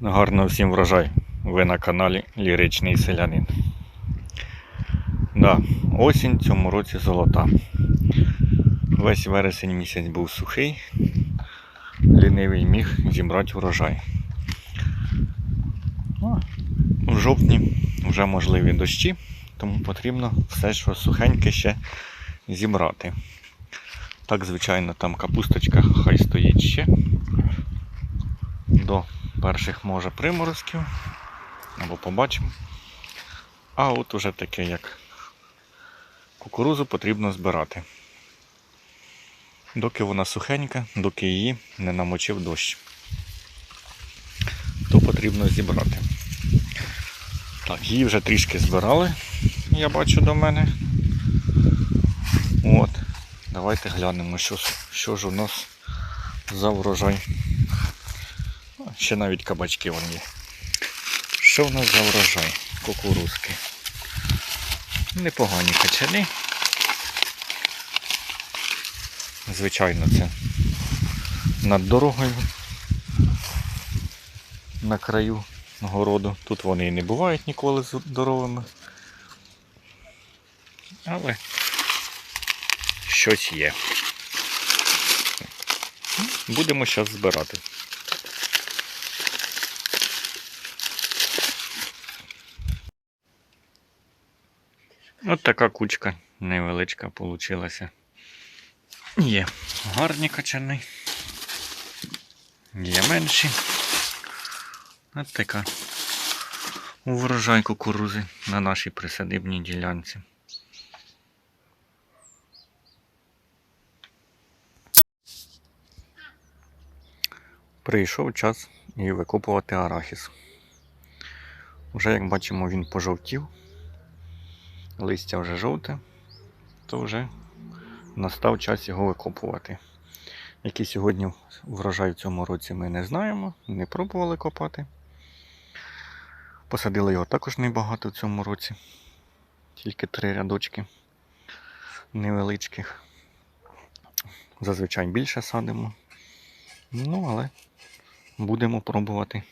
Гарно всім врожай. Ви на каналі Ліричний Селянин. Да, осінь цьому році золота. Весь вересень місяць був сухий, лінивий міг зібрати врожай. В жовтні вже можливі дощі, тому потрібно все, що сухеньке ще зібрати. Так, звичайно, там капусточка хай стоїть ще до перших може приморозків. Або побачимо. А от уже таке, як кукурузу потрібно збирати. Доки вона сухенька, доки її не намочив дощ. То потрібно зібрати. Так, її вже трішки збирали, я бачу до мене. От. Давайте глянемо, що, що ж у нас за врожай. Ще навіть кабачки вон є. Що в нас за врожай? Кукурузки. Непогані качани. Звичайно, це над дорогою на краю городу. Тут вони і не бувають ніколи здоровими. Але щось є. Будемо зараз збирати. От така кучка невеличка получилася. Є гарні качани. Є менші. От така врожай кукурузи на нашій присадибній ділянці. Прийшов час і викопувати арахіс. Уже, як бачимо, він пожовтів листя вже жовте, то вже настав час його викопувати. Який сьогодні врожай в цьому році ми не знаємо, не пробували копати. Посадили його також небагато в цьому році, тільки три рядочки невеличких. Зазвичай більше садимо. Ну, але будемо пробувати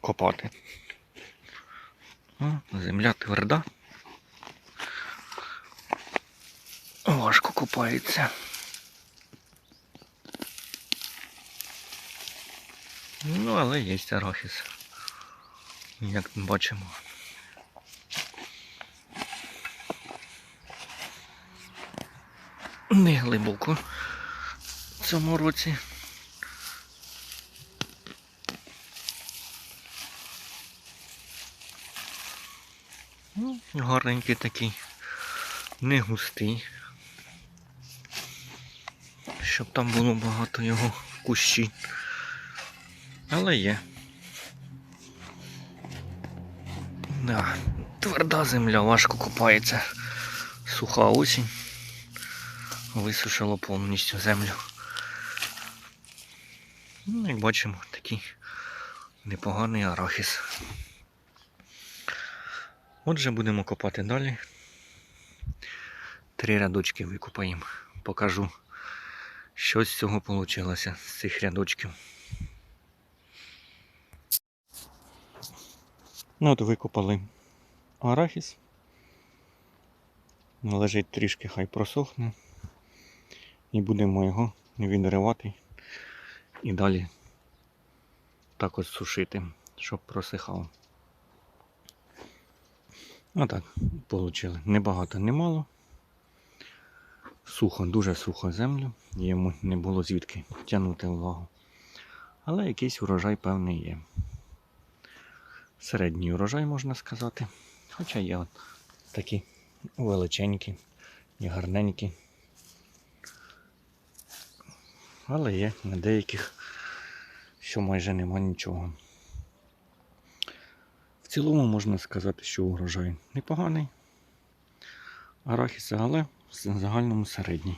копати. Земля тверда. Важко купається. Ну, але є арахіс. Як бачимо. Не глибоко в цьому році. Ну, гарненький такий, не густий щоб там було багато його кущі. Але є. Да, тверда земля, важко копається. Суха осінь. Висушило повністю землю. Ну, як бачимо, такий непоганий арахіс. Отже, будемо копати далі. Три рядочки викопаємо. Покажу що з цього вийшло, з цих рядочків. Ну от викопали арахіс. Лежить трішки, хай просохне. І будемо його відривати і далі так от сушити, щоб просихало. Отак вийшло. Небагато, немало сухо, дуже сухо землю, йому не було звідки тягнути влагу. Але якийсь урожай певний є. Середній урожай, можна сказати. Хоча є от такі величенькі і гарненькі. Але є на деяких, що майже нема нічого. В цілому можна сказати, що урожай непоганий. Арахіс, але в загальному середній.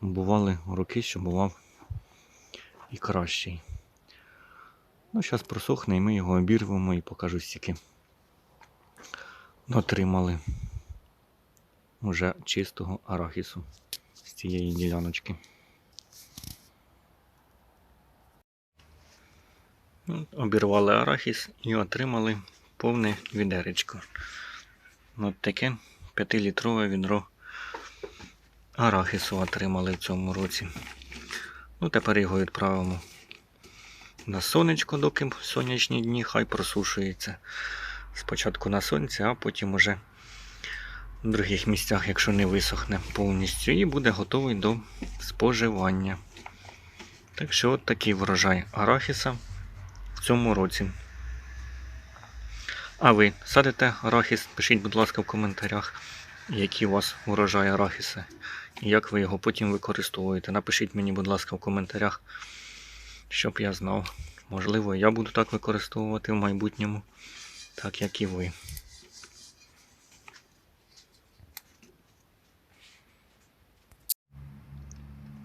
Бували роки, що бував і кращий. Ну, зараз просохне і ми його обірвемо і покажу стільки. Отримали уже чистого арахісу з цієї діляночки. Ну, Обірвали арахіс і отримали повне відеречко. От таке 5-літрове відро арахісу отримали в цьому році. Ну, тепер його відправимо на сонечко, доки сонячні дні, хай просушується. Спочатку на сонці, а потім уже в других місцях, якщо не висохне повністю, і буде готовий до споживання. Так що от такий врожай арахіса в цьому році. А ви садите арахіс? Пишіть, будь ласка, в коментарях, які у вас урожай арахіса і як ви його потім використовуєте. Напишіть мені, будь ласка, в коментарях, щоб я знав. Можливо, я буду так використовувати в майбутньому, так як і ви.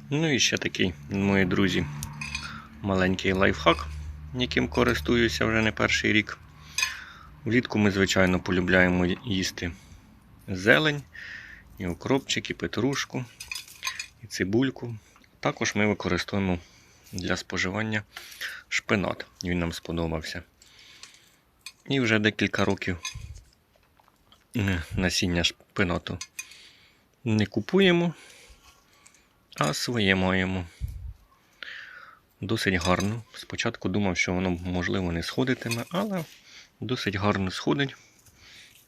Ну і ще такий, мої друзі, маленький лайфхак, яким користуюся вже не перший рік. Влітку ми, звичайно, полюбляємо їсти зелень, і укропчик, і петрушку, і цибульку. Також ми використовуємо для споживання шпинат. Він нам сподобався. І вже декілька років е, насіння шпинату не купуємо, а своє маємо. Досить гарно. Спочатку думав, що воно можливо не сходитиме, але досить гарно сходить.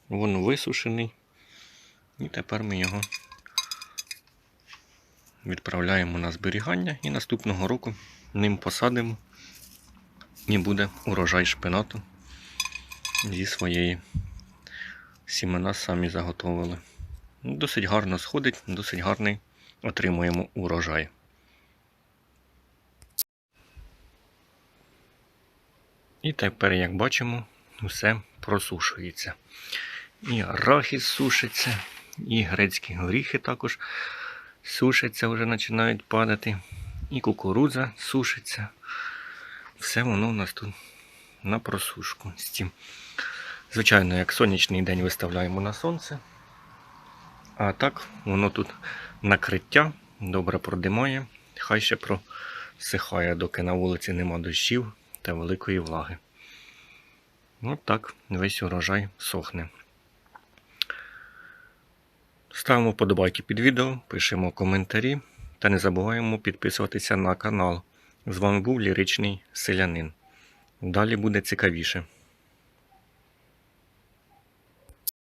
Він висушений. І тепер ми його відправляємо на зберігання і наступного року ним посадимо і буде урожай шпинату зі своєї сімена самі заготовили. Досить гарно сходить, досить гарний отримуємо урожай. І тепер, як бачимо, все просушується. І арахіс сушиться, і грецькі горіхи також сушаться, вже починають падати. І кукурудза сушиться. Все воно у нас тут на просушку. Звичайно, як сонячний день виставляємо на сонце. А так, воно тут накриття, добре продимає, хай ще просихає, доки на вулиці нема дощів та великої влаги. От так весь урожай сохне. Ставимо вподобайки під відео, пишемо коментарі та не забуваємо підписуватися на канал. З вами був ліричний селянин. Далі буде цікавіше.